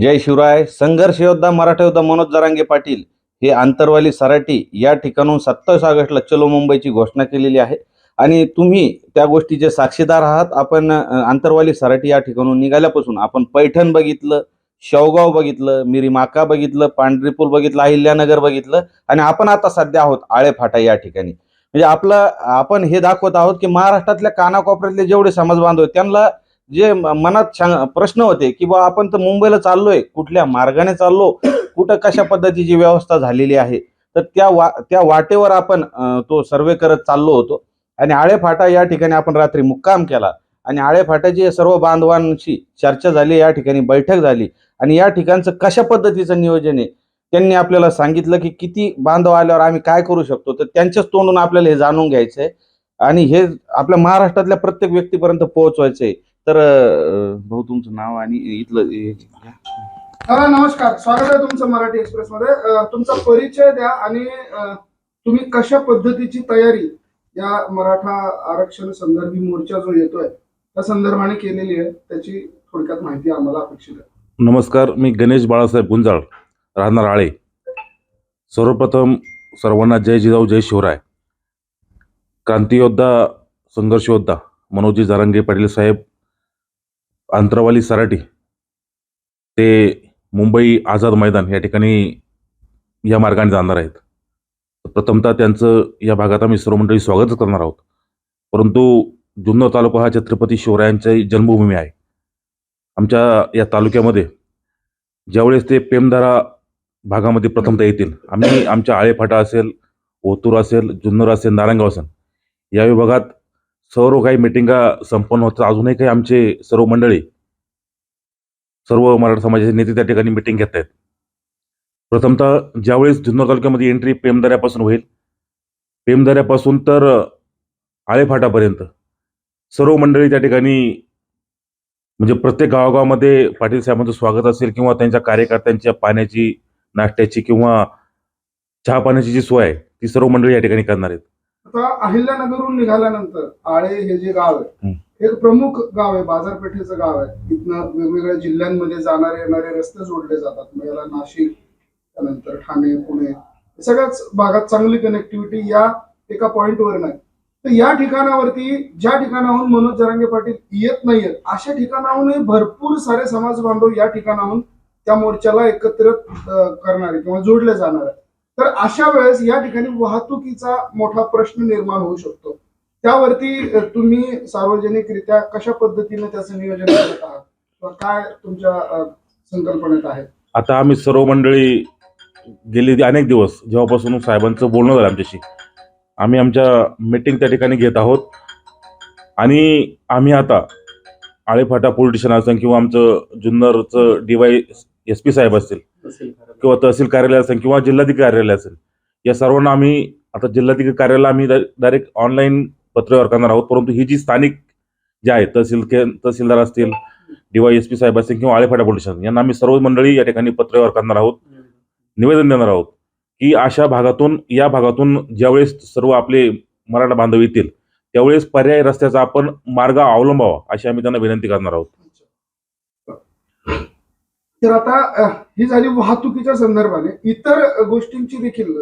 जय शिवराय. संघर्ष योद्धा मराठा योद्धा मनोज जरांगे पाटील हे आंतरवाली सराटी या ठिकाणून सत्तावीस ऑगस्टला चलो मुंबईची घोषणा केलेली आहे. आणि तुम्ही त्या गोष्टीचे साक्षीदार आहात. आपण आंतरवाली सराटी या ठिकाणून निघाल्यापासून आपण पैठण बघितलं शेवगाव बघितलं मिरीमाका बघितलं पांढरीपूल बघितलं अहिल्यानगर बघितलं आणि आपण आता सध्या आहोत आळेफाटा या ठिकाणी. म्हणजे आपलं आपण हे दाखवत आहोत की महाराष्ट्रातल्या कानाकोपऱ्यातले जेवढे समाज बांधव त्यांना जे मनात प्रश्न होते की बा आपण तर मुंबईला चाललोय कुठल्या मार्गाने चाललो कुठं कशा पद्धतीची व्यवस्था झालेली आहे तर त्या वा त्या वाटेवर आपण तो सर्वे करत चाललो होतो. आणि आळेफाटा या ठिकाणी आपण रात्री मुक्काम केला. आणि आळेफाट्याची सर्व बांधवांशी चर्चा झाली या ठिकाणी बैठक झाली. आणि या ठिकाणचं कशा पद्धतीचं नियोजन आहे त्यांनी आपल्याला सांगितलं की किती बांधव आल्यावर आम्ही काय करू शकतो तर त्यांच्याच तोंडून आपल्याला हे जाणून घ्यायचं आहे आणि हे आपल्या महाराष्ट्रातल्या प्रत्येक व्यक्तीपर्यंत पोहोचवायचं आहे तर भाऊ तुमचं नाव आणि इथलं हे नमस्कार. स्वागत आहे तुमचं मराठी एक्सप्रेस मध्ये तुमचा परिचय द्या आणि तुम्ही कशा पद्धतीची तयारी या मराठा आरक्षण संदर्भी मोर्चा जो येतोय त्या संदर्भाने केलेली आहे त्याची थोडक्यात माहिती आम्हाला अपेक्षित आहे. नमस्कार मी गणेश बाळासाहेब गुंजाळ राहणार आळे. सर्वप्रथम सर्वांना जय जिजाऊ जय शिवराय. क्रांतियोद्धा संघर्ष योद्धा मनोजी जारंगे पाटील साहेब अंतरवाली सराटी ते मुंबई आझाद मैदान या ठिकाणी या मार्गाने जाणार आहेत. प्रथमतः त्यांचं या भागात आम्ही सर्व मंडळी स्वागतच करणार आहोत. परंतु जुन्नर तालुका हा छत्रपती शिवरायांची जन्मभूमी आहे. आमच्या या तालुक्यामध्ये ज्यावेळेस ते पेमधारा भागामध्ये प्रथमतः येतील आम्ही आमच्या आळेफाटा असेल ओतूर असेल जुन्नर असेल नारायणगाव असेल या विभागात सर्व काही मिटिंगा संपन्न होतात. अजूनही काही आमचे सर्व मंडळी सर्व मराठा समाजाचे नेते त्या ठिकाणी मिटिंग घेत आहेत. प्रथमतः ज्यावेळेस जुन्नर तालुक्यामध्ये एंट्री पेमदऱ्यापासून होईल पेमदऱ्यापासून तर आळेफाटापर्यंत सर्व मंडळी त्या ठिकाणी म्हणजे प्रत्येक गावागावामध्ये पाटील साहेबांचं स्वागत असेल किंवा त्यांच्या कार्यकर्त्यांच्या पाण्याची नाश्त्याची किंवा चहा पाण्याची जी सोय आहे ती सर्व मंडळी या ठिकाणी करणार आहेत. आता अहिल्यानगरहून निघाल्यानंतर आळे हे जे गाव आहे हं. एक प्रमुख गाव आहे बाजारपेठेचं गाव आहे. इथनं वेगवेगळ्या जिल्ह्यांमध्ये जाणारे येणारे रस्ते जोडले जातात. मग याला नाशिक त्यानंतर ठाणे पुणे सगळ्याच भागात चांगली कनेक्टिव्हिटी या एका पॉइंटवर नाही. तर या ठिकाणावरती ज्या ठिकाणाहून मनोज जरांगे पाटील येत नाहीयेत अशा ठिकाणाहूनही भरपूर सारे समाज बांधव या ठिकाणाहून त्या मोर्चाला एकत्रित करणारे किंवा जोडले जाणार आहे तर अशा वेळेस या ठिकाणी वाहतुकीचा मोठा प्रश्न निर्माण होऊ शकतो. त्यावरती तुम्ही सार्वजनिकरित्या कशा पद्धतीने त्याचं नियोजन करत आहात? काय तुमच्या संकल्पनेत आहे? आता आम्ही सर्व मंडळी गेले अनेक दिवस. जेव्हापासून साहेबांचं बोलणं झालं आमच्याशी. आम्ही आमच्या मीटिंग त्या ठिकाणी घेत आहोत. आणि आम्ही आता आळेफाटा पोलीस स्टेशन असं किंवा आमचं जुन्नरचं डीवाय एस पी साहेब असतील किंवा तहसील कार्यालय असेल किंवा जिल्हाधिकारी कार्यालय असेल या सर्वांना आम्ही आता जिल्हाधिकारी कार्यालयाला आम्ही डायरेक्ट ऑनलाईन पत्रव्यवहार करणार आहोत परंतु ही जी स्थानिक जे आहे तहसील तहसीलदार असतील डीवाय एस पी साहेब असतील किंवा आळेफाटा पोलीस यांना आम्ही सर्व मंडळी या ठिकाणी पत्रव्यवहार करणार आहोत निवेदन देणार आहोत की अशा भागातून या भागातून ज्यावेळेस सर्व आपले मराठा बांधव येतील त्यावेळेस पर्यायी रस्त्याचा आपण मार्ग अवलंबावा अशी आम्ही त्यांना विनंती करणार आहोत. तर आता ही झाली वाहतुकीच्या संदर्भाने. इतर गोष्टींची देखील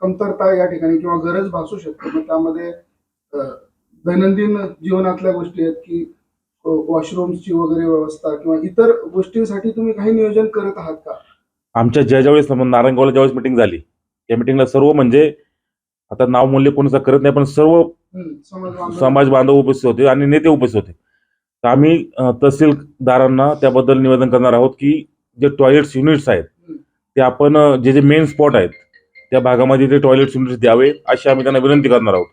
कमतरता या ठिकाणी किंवा गरज भासू शकते. मग त्यामध्ये दैनंदिन जीवनातल्या गोष्टी आहेत की वॉशरूमची वगैरे व्यवस्था किंवा इतर गोष्टींसाठी तुम्ही काही नियोजन करत आहात का? आमच्या ज्या ज्यावेळेस नारायणगावला ज्यावेळेस मिटिंग झाली त्या मिटिंगला सर्व म्हणजे आता नाव मूल्य कोणाचं करत नाही पण सर्व समाज बांधव उपस्थित होते आणि नेते उपस्थित होते. तर आम्ही तहसीलदारांना त्याबद्दल निवेदन करणार आहोत की जे टॉयलेट्स युनिट्स आहेत ते आपण जे जे मेन स्पॉट आहेत त्या भागामध्ये ते टॉयलेट्स युनिट्स द्यावे अशी आम्ही त्यांना विनंती करणार आहोत.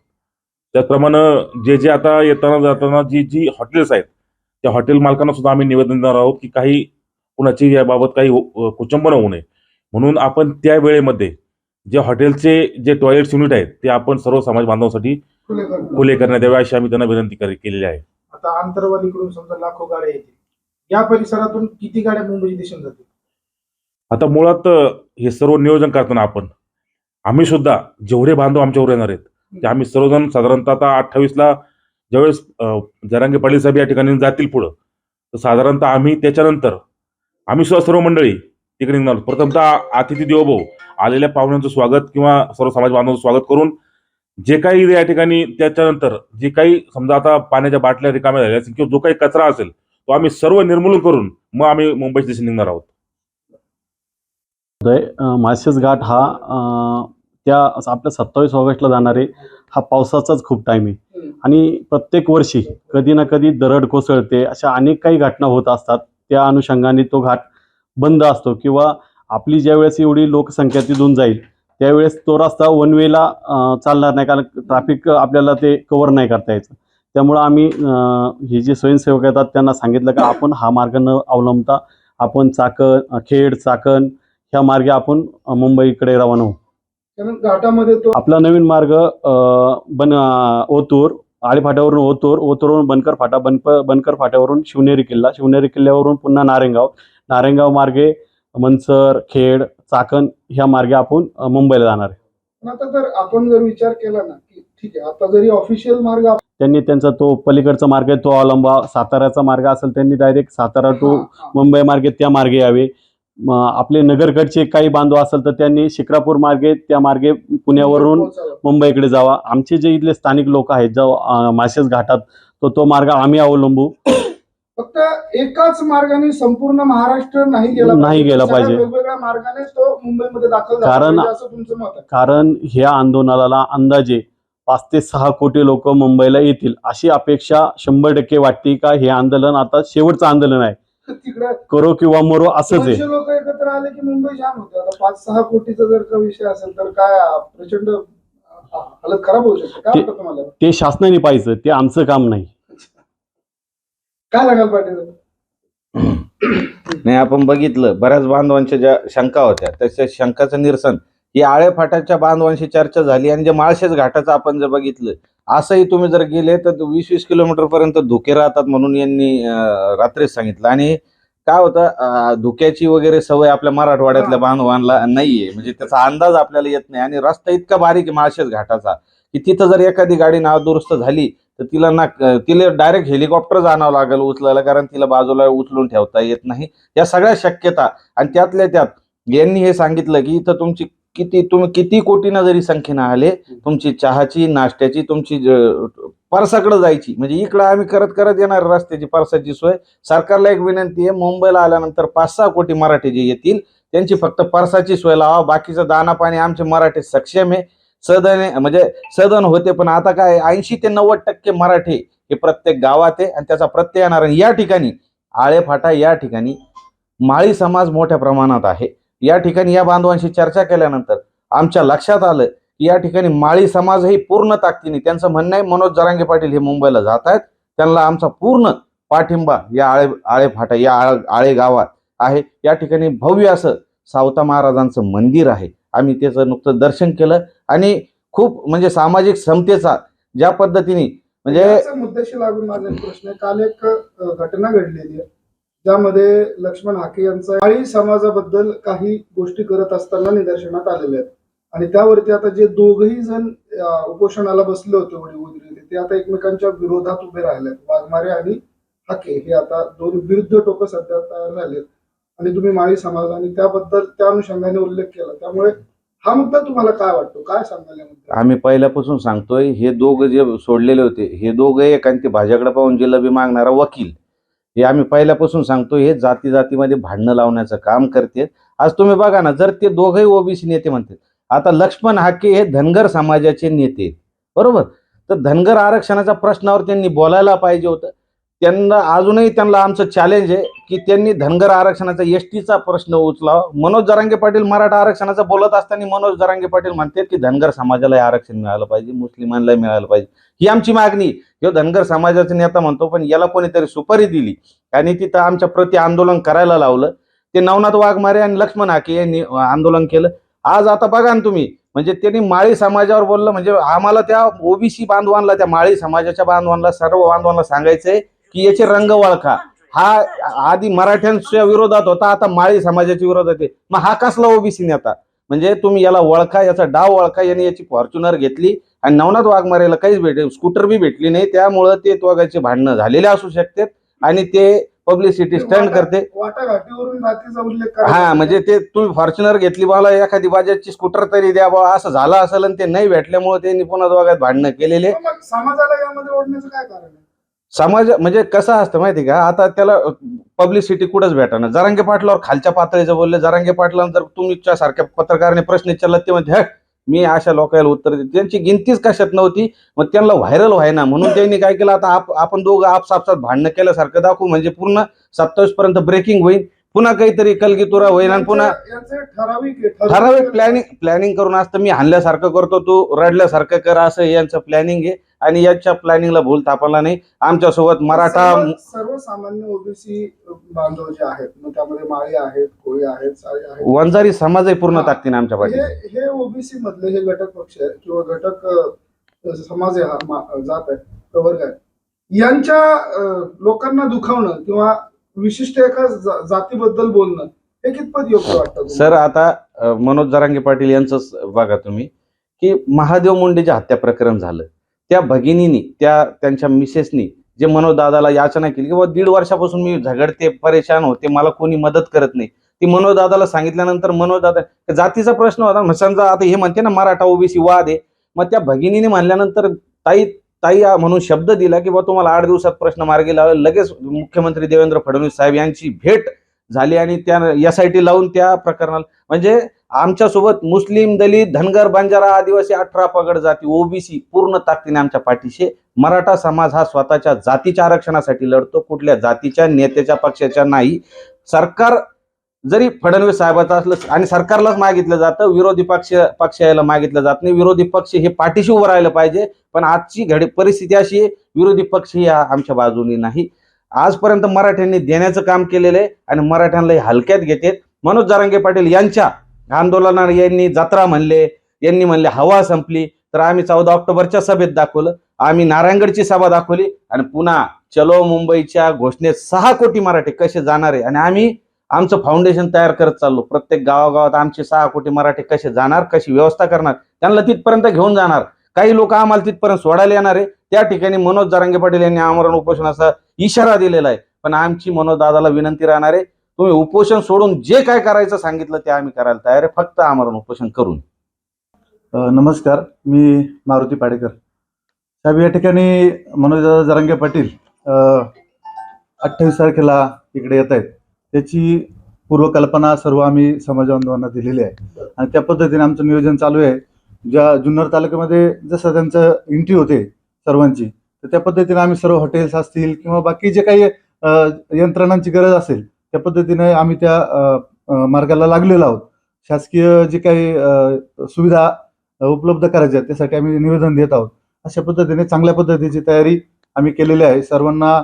त्याचप्रमाणे जे जे आता येताना जाताना जी जी हॉटेल्स आहेत त्या हॉटेल मालकांना सुद्धा आम्ही निवेदन देणार आहोत की काही कुणाची याबाबत काही कुचंबन होऊ नये. म्हणून आपण त्या वेळेमध्ये जे हॉटेलचे जे टॉयलेट्स युनिट आहेत ते आपण सर्व समाज बांधवांसाठी खुले करण्यात यावे अशी आम्ही त्यांना विनंती केलेली आहे. आता आंतरवालीकडून समजा लाखो गाड्या येतील. या परिसरातून किती गाड्या मुंबई दिशेने जातील? आता मुळात हे सर्व नियोजन करताना आपण. आम्ही सुद्धा जेवढे बांधव आमच्यावर येणार आहेत ते आम्ही सर्वजण साधारणतः आता अठ्ठावीसला ज्यावेळेस जरांगे पाटील साहेब या ठिकाणी जातील पुढं तर साधारणतः आम्ही त्याच्यानंतर आम्ही सुद्धा सर्व मंडळी तिकडे निघणार प्रथमतः अतिथी देवभाऊ आलेल्या पाहुण्यांचं स्वागत किंवा सर्व समाज बांधवांचं स्वागत करून जे काही या ठिकाणी त्याच्यानंतर जे काही समजा आता पाण्याच्या बाटल्या रिकाम्या झाल्या असतील किंवा जो काही कचरा असेल तो आम्ही सर्व निर्मूलन करून मग आम्ही मुंबईच्या दिशेने निघणार आहोत. माळशेज घाट हा त्या आपल्या सत्तावीस ऑगस्टला जाणारे हा पावसाचाच खूप टाईम आहे. आणि प्रत्येक वर्षी कधी ना कधी दरड कोसळते अशा अनेक काही घटना होत असतात. त्या अनुषंगाने तो घाट बंद असतो किंवा आपली ज्यावेळेस एवढी लोकसंख्या तिथून जाईल त्यावेळेस तो रस्ता वन वेला चालणार नाही कारण ट्रॅफिक आपल्याला ते कव्हर नाही करता यायचं. त्यामुळं आम्ही हे जे स्वयंसेवक येतात त्यांना सांगितलं की आपण हा मार्ग न अवलंबता आपण चाकण खेड चाकण ह्या मार्गे आपण मुंबईकडे रवाना होऊ. कारण घाटामध्ये तो आपला नवीन मार्ग बन ओतूर आळीफाट्यावरून ओतूर ओतूरवरून बनकर फाटा बनप बनकर फाट्यावरून शिवनेरी किल्ला शिवनेरी किल्ल्यावरून पुन्हा नारेगाव. नारेगाव मार्गे मनसर खेड चाकण ह्या मार्गे आपण मुंबईला जाणार आहे पण आता तर आपण जर विचार केला ना की ठीक आहे आता जरी ऑफिशियल मार्ग आप- त्यांनी त्यांचा तो पलीकडचा मार्ग आहे तो अवलंबा साताऱ्याचा मार्ग असेल त्यांनी डायरेक्ट सातारा टू हा, हा. मुंबई मार्गे त्या मार्गे यावे म, आपले नगरकडचे काही बांधव असेल तर त्यांनी शिक्रापूर मार्गे त्या मार्गे पुण्यावरून पोहोचावं. मुंबईकडे जावा आमचे जे इथले स्थानिक लोक आहेत जो अं, माळशेज घाटात तो तो मार्ग आम्ही अवलंबू फक्त एकाच मार्गाने संपूर्ण महाराष्ट्र नाही गेला नाही गेला सगळ्या पाहिजे. वेगवेगळ्या मार्गाने तो मुंबईमध्ये दाखल झाला कारण- पाहिजे असं तुमचं मत आहे. कारण ह्या आंदोलनाला अंदाजे पाच ते सहा कोटी लोक मुंबईला येतील अशी अपेक्षा शंभर टक्के वाटते का? हे आंदोलन आता शेवटचं आंदोलन आहे. तिकडे करो किंवा मरो असंच आहे. दोनशे लोक एकत्र आले की मुंबई जाम होते. आता पाच सहा कोटीचा जर का विषय असेल तर काय प्रचंड अ, हालत खराब होऊ शकते. काय ते- वाटतं तुम्हाला? ते शासनाने पाहिजे. ते आमचं काम नाही. काय सांगाल पाटील? नाही आपण बघितलं बऱ्याच बांधवांच्या ज्या शंका होत्या त्याच्या शंकाचं निरसन. ही आळेफाटाच्या बांधवांशी चर्चा झाली आणि जे माळशेज घाटाचं आपण जर बघितलं असंही तुम्ही जर गेले तर वीस वीस किलोमीटर पर्यंत धुके राहतात म्हणून यांनी रात्रीच सांगितलं. आणि काय होतं धुक्याची वगैरे सवय आपल्या मराठवाड्यातल्या. बांधवांना नाहीये. म्हणजे त्याचा अंदाज आपल्याला येत नाही. आणि रस्ता इतका बारीक आहे माळशेज घाटाचा की तिथं जर एखादी गाडी नादुरुस्त झाली तर तिला ना तिला डायरेक्ट हेलिकॉप्टर आणावं लागेल उचलायला कारण तिला बाजूला उचलून ठेवता येत नाही. या सगळ्या शक्यता आणि त्यातल्या त्यात यांनी हे सांगितलं की इथं तुमची किती तुम्ही किती कोटीनं जरी संख्येनं आले तुमची चहाची नाश्त्याची तुमची परसाकडं जायची. म्हणजे इकडं आम्ही करत करत येणार रस्त्याची परसाची सोय. सरकारला एक विनंती आहे मुंबईला आल्यानंतर पाच सहा कोटी मराठी जे येतील त्यांची फक्त परसाची सोय लावा. बाकीचं दाना पाणी आमचे मराठी सक्षम आहे. सदन आहे, म्हणजे सदन होते पण आता काय ऐंशी ते नव्वद टक्के मराठी हे प्रत्येक गावात आहे आणि त्याचा प्रत्यय येणार आणि या ठिकाणी आळेफाटा या ठिकाणी माळी समाज मोठ्या प्रमाणात आहे. या ठिकाणी या बांधवांशी चर्चा केल्यानंतर आमच्या लक्षात आलं की या ठिकाणी माळी समाज ही पूर्ण ताकदीने त्यांचं म्हणणं आहे मनोज जरांगे पाटील हे मुंबईला जात आहेत. त्यांना आमचा पूर्ण पाठिंबा या आळे आळेफाटा या आळ आळे गावात आहे. या ठिकाणी भव्य असं सावता महाराजांचं मंदिर आहे. आम्ही त्याचं नुकतं दर्शन केलं. आणि खूप म्हणजे सामाजिक समतेचा ज्या पद्धतीने म्हणजे याच्या मुद्द्याशी लागून माझा प्रश्न काल एक घटना घडलेली आहे. ज्यामध्ये लक्ष्मण हाके यांचा माळी समाजाबद्दल काही गोष्टी करत असताना निदर्शनात आलेल्या आहेत. आणि त्यावरती आता जे दोघही जण उपोषणाला बसले होते वडील उदरी ते आता एकमेकांच्या विरोधात उभे राहिले आहेत. वाघमारे आणि हाके हे आता दोन विरुद्ध टोकं सध्या तयार झालेत. आणि तुम्ही माळी समाज आणि त्याबद्दल त्या अनुषंगाने उल्लेख केला. त्यामुळे हा मुद्दा तुम्हाला काय वाटतो? काय सांगायला आम्ही पहिल्यापासून सांगतोय हे दोघं जे सोडलेले होते हे दोघं एक आणि ते भाज्याकडे पाहून जिलबी मागणारा वकील हे आम्ही पहिल्यापासून सांगतोय हे जाती जातीमध्ये भांडणं लावण्याचं काम करते आज तुम्ही बघा ना जर ते दोघंही ओबीसी नेते म्हणतात आता लक्ष्मण हाके हे धनगर समाजाचे नेते बरोबर? तर धनगर आरक्षणाच्या प्रश्नावर त्यांनी बोलायला पाहिजे होतं. त्यांना अजूनही त्यांना आमचं चॅलेंज आहे की त्यांनी धनगर आरक्षणाचा एस टीचा प्रश्न उचलावा. मनोज जरांगे पाटील मराठा आरक्षणाचा बोलत असताना मनोज जरांगे पाटील म्हणतात की धनगर समाजाला आरक्षण मिळालं पाहिजे मुस्लिमांना मिळालं पाहिजे. ही आमची मागणी ह्यो धनगर समाजाचा नेता म्हणतो पण याला कोणीतरी सुपारी दिली. आणि तिथं आमच्या प्रति आंदोलन करायला लावलं. ते नवनाथ वाघमारे आणि लक्ष्मण हाके यांनी आंदोलन केलं. आज आता बघा ना तुम्ही म्हणजे त्यांनी माळी समाजावर बोललं. म्हणजे आम्हाला त्या ओबीसी बांधवांना त्या माळी समाजाच्या बांधवांना सर्व बांधवांना सांगायचंय की याचे रंग वळखा हा आधी मराठ्यांच्या विरोधात होता आता माळी समाजाच्या विरोधात आहे. मग हा कसला ओबीसी नेता? म्हणजे तुम्ही याला ओळखा याचा डाव ओळखा यांनी याची फॉर्च्युनर घेतली आणि नवनाथ वाघमारेला काहीच भेटे स्कूटर बी भेटली नाही. त्यामुळं ते दोघांचे भांडणं झालेले असू शकतात आणि ते पब्लिसिटी स्टंट करते. हा म्हणजे ते तुम्ही फॉर्च्युनर घेतली मला एखादी बाजारची स्कूटर तरी द्या बा असं झालं असेल आणि ते नाही भेटल्यामुळे त्यांनी पुन्हा दोघात भांडणं केलेले. समाजाला यामध्ये ओढण्याचं काय कारण समाज म्हणजे कसं असतं माहिती का? आता त्याला पब्लिसिटी कुठंच भेटणार जरांगे पाटलावर खालच्या पातळीचं बोलले जरांगे पाटलांना जर तुमच्या सारख्या पत्रकाराने प्रश्न विचारला ते म्हणते "हट, मी अशा लोकांना उत्तर देते. त्यांची गिनतीच कशात नव्हती मग त्यांना व्हायरल व्हायना. म्हणून त्यांनी काय केलं आता आप आपण दोघं आपसापसात भांडणं केल्यासारखं दाखवू म्हणजे पूर्ण सत्तावीस पर्यंत ब्रेकिंग होईल. पुन्हा काहीतरी कलगीतुरा होईल आणि पुन्हा. ठराविक प्लॅनिंग प्लॅनिंग करून असतं मी हाणल्यासारखं करतो तू रडल्यासारखं कर असं यांचं प्लॅनिंग आहे. आणि याच्या प्लॅनिंगला भूल तापाला नाही. आमच्यासोबत मराठा सर्व- सर्वसामान्य ओबीसी बांधव जे आहेत मग त्यामध्ये माळी आहेत कोळी आहेत वंजारी समाजही पूर्ण. ताकदीने आमच्या पाठी हे हे ओबीसी मधले हे घटक पक्ष आहेत किंवा घटक समाज जात आहे प्रवर्ग आहे. यांच्या लोकांना दुखावणं किंवा विशिष्ट एका जातीबद्दल बोलणं हे कितपत योग्य वाटतं? सर आता मनोज जरांगे पाटील यांचंच बघा तुम्ही की महादेव मुंडेचे हत्या प्रकरण झालं. त्या भगिनीनी त्या त्यांच्या मिसेसनी जे मनोदादाला याचना केली की बाबा दीड वर्षापासून मी झगडते परेशान होते मला कोणी मदत करत नाही. ती मनोदादाला सांगितल्यानंतर मनोदादा जातीचा प्रश्न होता. समजा आता हे म्हणते ना मराठा ओबीसी वाद आहे. मग त्या भगिनीने म्हणल्यानंतर ताई ताई म्हणून शब्द दिला की बा तुम्हाला आठ दिवसात प्रश्न मार्गी लावेल. लगेच मुख्यमंत्री देवेंद्र फडणवीस साहेब यांची भेट झाली आणि त्या एस आय टी लावून त्या प्रकरणाला म्हणजे आमच्यासोबत मुस्लिम दलित धनगर बंजारा आदिवासी अठरा पगड जाती ओबीसी पूर्ण ताकदीने आमच्या पाठीशी मराठा समाज हा स्वतःच्या जातीच्या आरक्षणासाठी लढतो. कुठल्या जातीच्या नेत्याच्या पक्षाच्या नाही. सरकार जरी फडणवीस साहेबाचं असलं आणि सरकारलाच मागितलं जातं विरोधी पक्ष पक्ष यायला मागितलं जात नाही. विरोधी पक्ष हे पाठीशी उभं राहिलं पाहिजे. पण आजची घडी परिस्थिती अशी आहे विरोधी पक्ष ही आमच्या बाजूने नाही. आजपर्यंत मराठ्यांनी देण्याचं काम केलेलं आहे आणि मराठ्यांना हे हलक्यात घेते मनोज जारांगे पाटील यांच्या आंदोलनात यांनी जत्रा म्हणले यांनी म्हणले हवा संपली. तर आम्ही चौदा ऑक्टोबरच्या सभेत दाखवलं. आम्ही नारायणगडची सभा दाखवली. आणि पुन्हा चलो मुंबईच्या घोषणेत सहा कोटी मराठी कसे जाणार आहे? आणि आम्ही आमचं फाउंडेशन तयार करत चाललो. प्रत्येक गावागावात आमचे सहा कोटी मराठी कसे जाणार कशी व्यवस्था करणार त्यांना तिथपर्यंत घेऊन जाणार. काही लोक आम्हाला तिथपर्यंत सोडायला येणार आहे. त्या ठिकाणी मनोज जारांगे पाटील यांनी आमरण उपोषणाचा इशारा दिलेला आहे. पण आमची मनोज दादाला विनंती राहणार आहे तुम्ही उपोषण सोडून जे काय करायचं सांगितलं ते आम्ही करायला तयार आहे. फक्त आमरण उपोषण करून. नमस्कार मी मारुती पाडेकर. साहेब या ठिकाणी मनोज जरांगे पाटील अठ्ठावीस तारखेला इकडे येत आहेत. त्याची पूर्वकल्पना सर्व आम्ही समाज बांधवांना दिलेली आहे. आणि त्या पद्धतीने आमचं नियोजन चालू आहे. ज्या जुन्नर तालुक्यामध्ये जसं त्यांचं एंट्री होते सर्वांची तर त्या पद्धतीने आम्ही सर्व हॉटेल्स असतील किंवा बाकी जे काही यंत्रणांची गरज असेल त्या पद्धतीने आम्ही त्या मार्गाला लागलेलो आहोत. शासकीय जे काही सुविधा उपलब्ध करायच्या आहेत त्यासाठी आम्ही निवेदन देत आहोत. अशा पद्धतीने चांगल्या पद्धतीची तयारी आम्ही केलेली आहे. सर्वांना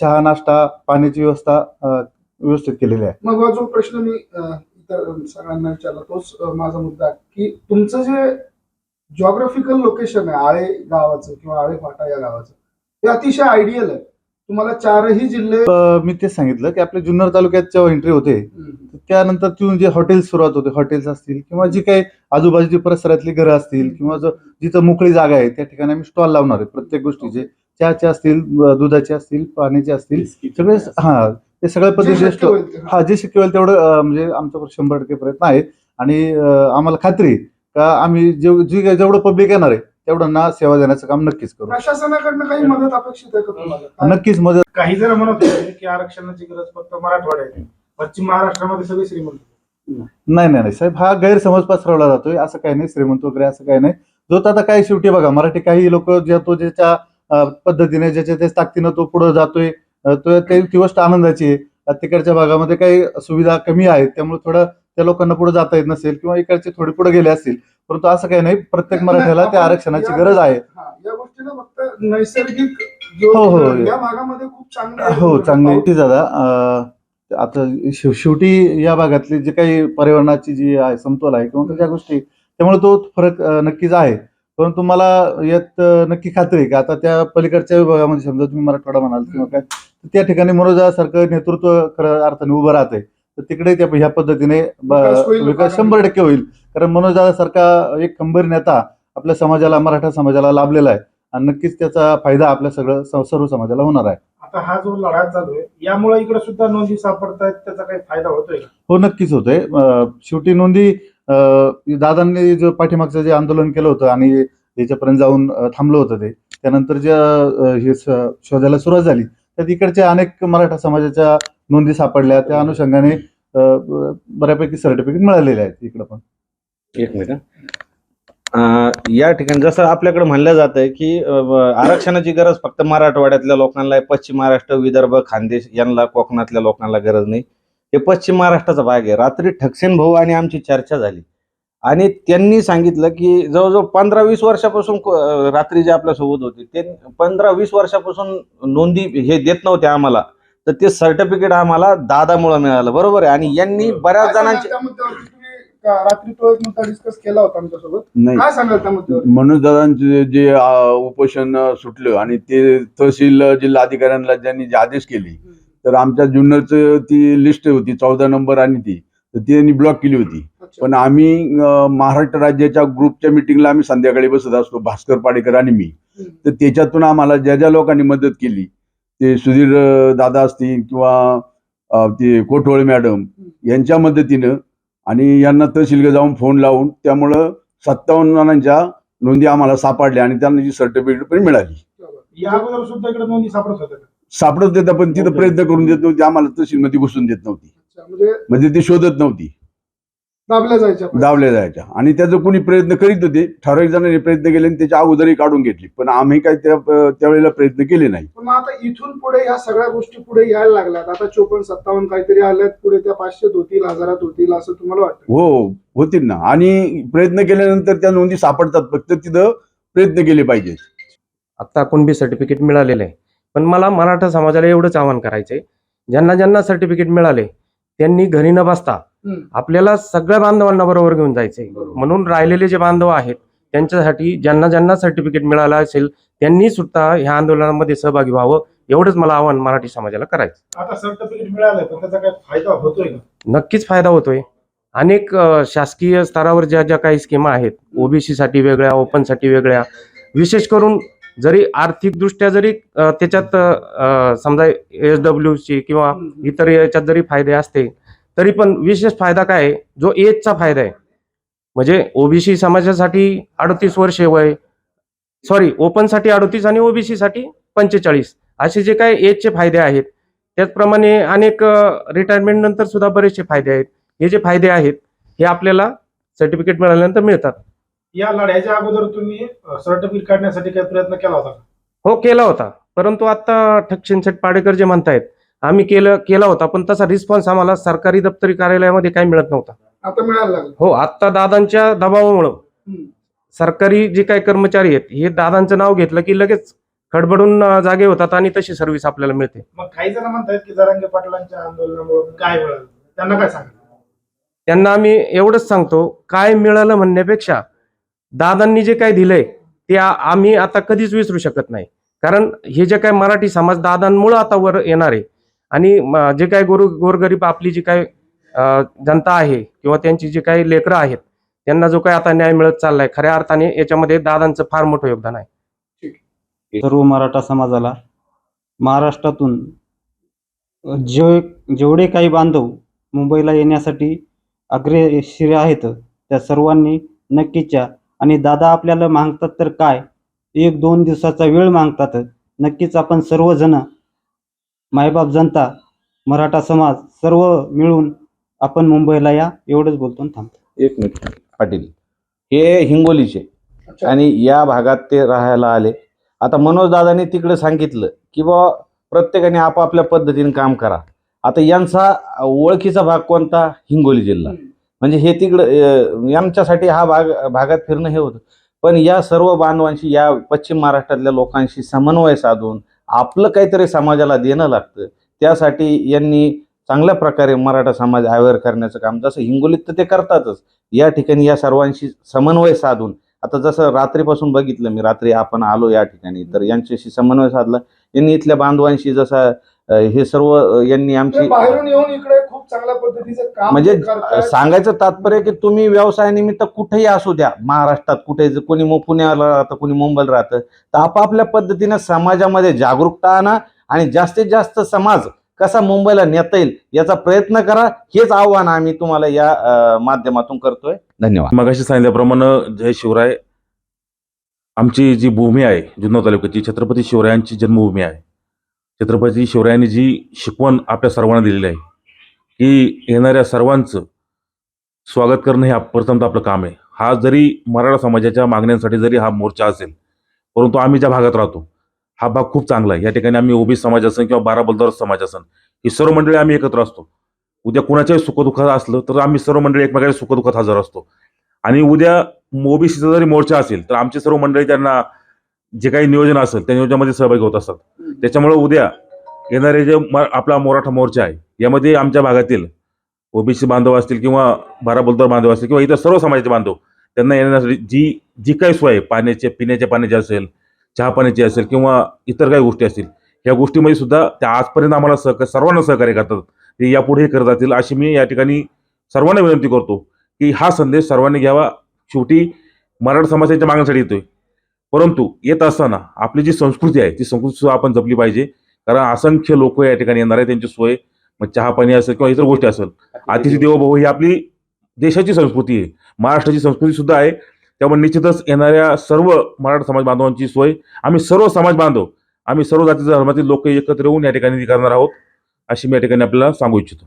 चहा नाश्ता पाण्याची व्यवस्था व्यवस्थित केलेली आहे. मग हा जो प्रश्न मी इतर सगळ्यांना विचारला तोच माझा मुद्दा की तुमचं जे जॉग्राफिकल लोकेशन आहे आळे गावाचं किंवा आळे फाटा या गावाचं ते अतिशय आयडियल आहे. तुम्हाला चारही जिल्हे मी तेच सांगितलं की आपल्या जुन्नर तालुक्यात जेव्हा एंट्री होते. त्यानंतर तिथून जे हॉटेल्स सुरुवात होते हॉटेल्स असतील किंवा जी काही आजूबाजूची परिसरातली घरं असतील किंवा जो जिथं मोकळी जागा आहे त्या ठिकाणी आम्ही स्टॉल लावणार आहे प्रत्येक गोष्टीचे. चहाचे असतील दुधाचे असतील पाण्याचे असतील सगळे हा ते सगळ्या जे स्टॉल ते. हा. जे शक्य होईल तेवढं म्हणजे आमच्यावर शंभर टक्के प्रयत्न आहेत. आणि आम्हाला खात्री का आम्ही जेव जी जेवढं पब्लिक येणार आहे तेवढ्यांना सेवा देण्याचं काम नक्कीच करू. प्रशासनाकडनं काही मदत अपेक्षित आहे का तुम्हाला? नक्कीच मदत काही जण म्हणत होते की आरक्षणाची गरज फक्त मराठवाड्यात आहे. पश्चिम महाराष्ट्रामध्ये सगळे श्रीमंत नाही नाही नाही. साहेब हा गैरसमज पसरवला जातोय. असं काही नाही. श्रीमंत वगैरे असं काही नाही. जो तो आता काही शेवटी बघा मराठी काही लोक जे तो ज्याच्या पद्धतीने ज्याच्या त्याच ताकदीनं तो पुढे जातोय. तो ते ती गोष्ट आनंदाची आहे. तिकडच्या भागामध्ये काही सुविधा कमी आहेत. त्यामुळे थोडं त्या लोकांना पुढे जाता येत नसेल किंवा इकडचे थोडे पुढे गेले असतील. परंतु असं काही नाही प्रत्येक मराठ्याला त्या आरक्षणाची गरज आहे. हा, या गोष्टीला फक्त नैसर्गिक जो हो, हो. या भागामध्ये खूप चांगले हो चांगली दादा. आता शेव- शेवटी या भागातली जी काही पर्यावरणाची जी आहे समतोल आहे किंवा त्या गोष्टी त्यामुळे तो फरक नक्कीच आहे. परंतु मला यात नक्की खात्री आहे की आता त्या पलीकडच्या विभागामध्ये समजा तुम्ही मराठवाडा म्हणाल किंवा काय त्या ठिकाणी मनोजासारखं नेतृत्व खरं अर्थाने उभं राहतंय. तर तिकडे त्या ह्या पद्धतीने विकास शंभर टक्के होईल. कारण मनोजासारखा एक खंबीर नेता आपल्या समाजाला मराठा समाजाला लाभलेला आहे. आणि नक्कीच त्याचा फायदा आपल्या सगळं सर्व समाजाला होणार आहे. आता हा जो लढा चालू आहे यामुळे इकडे सुद्धा नोंदी सापडतायत त्याचा काही फायदा होतोय हो नक्कीच होतोय. शेवटी नोंदी दादांनी जो पाठीमागचं जे आंदोलन केलं होतं आणि याच्यापर्यंत जाऊन थांबलं होतं ते त्यानंतर ज्या हे शोधायला सुरुवात झाली त्यात इकडच्या अनेक मराठा समाजाच्या नोंदी सापडल्या. त्या अनुषंगाने बऱ्यापैकी सर्टिफिकेट मिळालेले आहेत इकडं पण. एक मिनिट अं, या ठिकाणी जसं आपल्याकडे म्हणलं जात आहे की अं, आरक्षणाची गरज फक्त मराठवाड्यातल्या लोकांना आहे पश्चिम महाराष्ट्र विदर्भ खानदेश यांना कोकणातल्या लोकांना गरज नाही. हे पश्चिम महाराष्ट्राचा भाग आहे. रात्री ठकसेन भाऊ आणि आमची चर्चा झाली. आणि त्यांनी सांगितलं की जवळजवळ पंधरा वीस वर्षापासून को- अं, रात्री जे आपल्यासोबत होते ते पंधरा वीस वर्षापासून नोंदी हे देत नव्हते आम्हाला. तर ते सर्टिफिकेट आम्हाला दादामुळे मिळालं बरोबर आहे? आणि यांनी बऱ्याच जणांचे रात्री तो एक मुद्दा डिस्कस केला होता आमच्यासोबत? नाही. काय सांगाल त्या मुद्द्यावर मनोजदादांचे जे उपोषण सुटलं आणि ते तहसील जिल्हा अधिकाऱ्यांना ज्यांनी जे आदेश केले तर आमच्या जुन्नरचं ती लिस्ट होती चौदा नंबर आणि ती. तर ती त्यांनी ब्लॉक केली होती. अच्छा. पण आम्ही अ, महाराष्ट्र राज्याच्या ग्रुपच्या मिटिंगला आम्ही संध्याकाळी बसत असतो भास्कर पाडेकर आणि मी. हम्म. तर त्याच्यातून आम्हाला ज्या ज्या लोकांनी मदत केली ते सुधीर दादा असतील किंवा ते कोठोळे मॅडम यांच्या मदतीनं आणि यांना तहसील जाऊन फोन लावून त्यामुळं सत्तावन्न जणांच्या नोंदी आम्हाला सापडल्या आणि त्यांना जी सर्टिफिकेट पण मिळाली. सापडत होत्या का? सापडत देता पण तिथं प्रयत्न करून देत नव्हती. आम्हाला तहसीलमध्ये घुसून देत नव्हती. म्हणजे म्हणजे ती शोधत नव्हती. दाबल्या जायच्या दावल्या जायच्या. आणि त्याचा कोणी प्रयत्न करीत होते ठराविक जणांनी प्रयत्न केले आणि त्याच्या अगोदरही काढून घेतली. पण आम्ही काय त्या त्यावेळेला प्रयत्न केले नाही. पण मग आता इथून पुढे या सगळ्या गोष्टी पुढे यायला लागल्यात. आता चोपन्न सत्तावन्न काहीतरी आल्यात पुढे त्या पाचशेत होतील हजारात होतील असं तुम्हाला वाटतं? हो होतील ना. आणि प्रयत्न केल्यानंतर त्या नोंदी सापडतात. फक्त तिथं प्रयत्न केले पाहिजेत आत्ता कुणबी सर्टिफिकेट मिळालेलं आहे. पण मला मराठा समाजाला एवढंच आवाहन करायचं आहे ज्यांना ज्यांना सर्टिफिकेट मिळाले त्यांनी घरी न बसता. आपल्याला सगळ्या बांधवांना बरोबर घेऊन जायचंय. म्हणून राहिलेले जे बांधव आहेत त्यांच्यासाठी ज्यांना ज्यांना सर्टिफिकेट मिळालं असेल त्यांनी सुद्धा ह्या आंदोलनामध्ये सहभागी व्हावं एवढंच मला आव्हान मराठी समाजाला करायचं. आता सर्टिफिकेट मिळालंय पण त्याचा काही फायदा होतोय का? नक्कीच फायदा होतोय. अनेक शासकीय स्तरावर ज्या ज्या काही स्कीमा आहेत ओबीसी साठी वेगळ्या ओपनसाठी वेगळ्या विशेष करून जरी आर्थिकदृष्ट्या जरी त्याच्यात समजा एस डब्ल्यू ची किंवा इतर याच्यात जरी फायदे असते तरी पण विशेष फायदा काय आहे? जो एजचा फायदा आहे. म्हणजे ओबीसी समाजासाठी अडतीस वर्षे वय सॉरी ओपनसाठी अडतीस आणि ओबीसी साठी पंचेचाळीस. असे जे काही एजचे फायदे आहेत त्याचप्रमाणे अनेक रिटायरमेंट नंतर सुद्धा बरेचसे फायदे आहेत. हे जे फायदे आहेत हे आपल्याला सर्टिफिकेट मिळाल्यानंतर मिळतात. या लढ्याच्या अगोदर तुम्ही सर्टिफिकेट काढण्यासाठी काही प्रयत्न केला होता? हो केला होता. परंतु आता ठक्षेनसेठ पाडेकर जे म्हणतायत आम्ही केलं केला होता पण तसा रिस्पॉन्स आम्हाला सरकारी दप्तरी कार्यालयामध्ये काही मिळत नव्हता. आता मिळायला लागलं. हो आता दादांच्या दबावामुळं. सरकारी जे काही कर्मचारी आहेत हे दादांचं नाव घेतलं की लगेच खडबडून जागे होतात आणि तशी सर्व्हिस आपल्याला मिळते. मग काही जण म्हणतायत की जरांगे पाटलांच्या आंदोलनामुळे काय मिळालं त्यांना काय सांगा त्यांना आम्ही एवढंच सांगतो काय मिळालं म्हणण्यापेक्षा दादांनी जे काय दिलंय ते आम्ही आता कधीच विसरू शकत नाही. कारण हे जे काय मराठी समाज दादांमुळं आता वर येणार आहे आणि जे काय गोर गोरगरीब आपली जी काय अं, जनता आहे किंवा त्यांची जी काही लेकरं आहेत त्यांना जो काय आता न्याय मिळत चाललाय खऱ्या अर्थाने याच्यामध्ये दादांचं फार मोठं योगदान आहे. सर्व मराठा समाजाला महाराष्ट्रातून जे जेवढे काही बांधव मुंबईला येण्यासाठी अग्रेसर आहेत त्या सर्वांनी नक्कीच या आणि दादा आपल्याला मागतात तर काय? एक दोन दिवसाचा वेळ मागतात. नक्कीच आपण सर्वजण मायबाप जनता मराठा समाज सर्व मिळून आपण मुंबईला या एवढंच बोलतो आणि थांबतो. एक मिनिट पाटील हे हिंगोलीचे आणि या भागात ते राहायला आले. आता मनोज दादांनी तिकडे सांगितलं की बा प्रत्येकाने आपापल्या पद्धतीने काम करा. आता यांचा ओळखीचा भाग कोणता? हिंगोली जिल्हा. म्हणजे हे तिकडं यांच्यासाठी हा भाग भागात फिरणं हे होतं. पण या सर्व बांधवांशी या पश्चिम महाराष्ट्रातल्या लोकांशी समन्वय साधून आपलं काहीतरी समाजाला देणं लागतं. त्यासाठी यांनी चांगल्या प्रकारे मराठा समाज अवेअर करण्याचं काम जसं हिंगोलीत तर ते करतातच. या ठिकाणी या सर्वांशी समन्वय साधून आता जसं रात्रीपासून बघितलं मी रात्री आपण आलो या ठिकाणी तर यांच्याशी समन्वय साधला. यांनी इथल्या बांधवांशी जसा हे सर्व यांनी आमची बाहेरून येऊन इकडे चांगल्या पद्धतीचं काम म्हणजे. सांगायचं तात्पर्य की तुम्ही व्यवसायानिमित्त कुठेही असू द्या महाराष्ट्रात कुठे ज- कोणी पुण्याला राहतं कोणी मुंबईला राहतं तर आपापल्या पद्धतीनं समाजामध्ये जागरूकता आणा आणि जास्तीत जास्त समाज कसा मुंबईला नेता येईल याचा प्रयत्न करा. हेच आव्हान आम्ही तुम्हाला या माध्यमातून करतोय. धन्यवाद. मगाशी सांगितल्याप्रमाणे जय शिवराय आमची जी भूमी आहे जुन्नर तालुक्याची छत्रपती शिवरायांची जन्मभूमी आहे. छत्रपती शिवरायांनी जी शिकवण आपल्या सर्वांना दिलेली आहे की येणाऱ्या सर्वांचं स्वागत करणं हे प्रथमतः आपलं काम आहे. हा जरी मराठा समाजाच्या मागण्यांसाठी जरी हा मोर्चा असेल परंतु आम्ही ज्या भागात राहतो हा भाग खूप चांगला आहे. या ठिकाणी आम्ही ओबीसी समाज असेल किंवा बारा बलदार समाज असेल ही सर्व मंडळी आम्ही एकत्र असतो. उद्या कुणाच्याही सुखदुःखात असलं तर आम्ही सर्व मंडळी एकमेकाच्या सुखदुःखात हजर असतो. आणि उद्या ओबीसीचा जरी मोर्चा असेल तर आमची सर्व मंडळी त्यांना जे काही नियोजन असेल त्या नियोजनामध्ये सहभागी होत असतात. त्याच्यामुळे उद्या येणारे जे म- आपला मराठा मोर्चा आहे यामध्ये आमच्या भागातील ओबीसी बांधव असतील किंवा बाराबलदार बांधव असतील किंवा इतर सर्व समाजाचे बांधव त्यांना येण्यासाठी जी जी काही सोय आहे, पाण्याचे पिण्याच्या पाण्याची असेल चहा पाण्याची असेल किंवा इतर काही गोष्टी असतील या गोष्टीमध्ये सुद्धा त्या आजपर्यंत आम्हाला सहकार सर्वांना सहकार्य करतात. ते यापुढेही करत जातील अशी मी या ठिकाणी सर्वांना विनंती करतो की हा संदेश सर्वांनी घ्यावा. शेवटी मराठा समाजाच्या मागण्यासाठी येतोय. परंतु येत असताना आपली जी संस्कृती आहे ती संस्कृती सुद्धा आपण जपली पाहिजे. कारण असंख्य लोक या ठिकाणी येणार आहे त्यांची सोय. मग चहा पाणी असेल किंवा इतर गोष्टी असेल. अतिथी देवो भव ही आपली देशाची संस्कृती आहे. महाराष्ट्राची संस्कृती सुद्धा आहे. त्यामुळे निश्चितच येणाऱ्या सर्व मराठा समाज बांधवांची सोय. आम्ही सर्व समाज बांधव आम्ही सर्व जाती धर्मातील लोक एकत्र येऊन या ठिकाणी करणार आहोत अशी मी या ठिकाणी आपल्याला सांगू इच्छितो.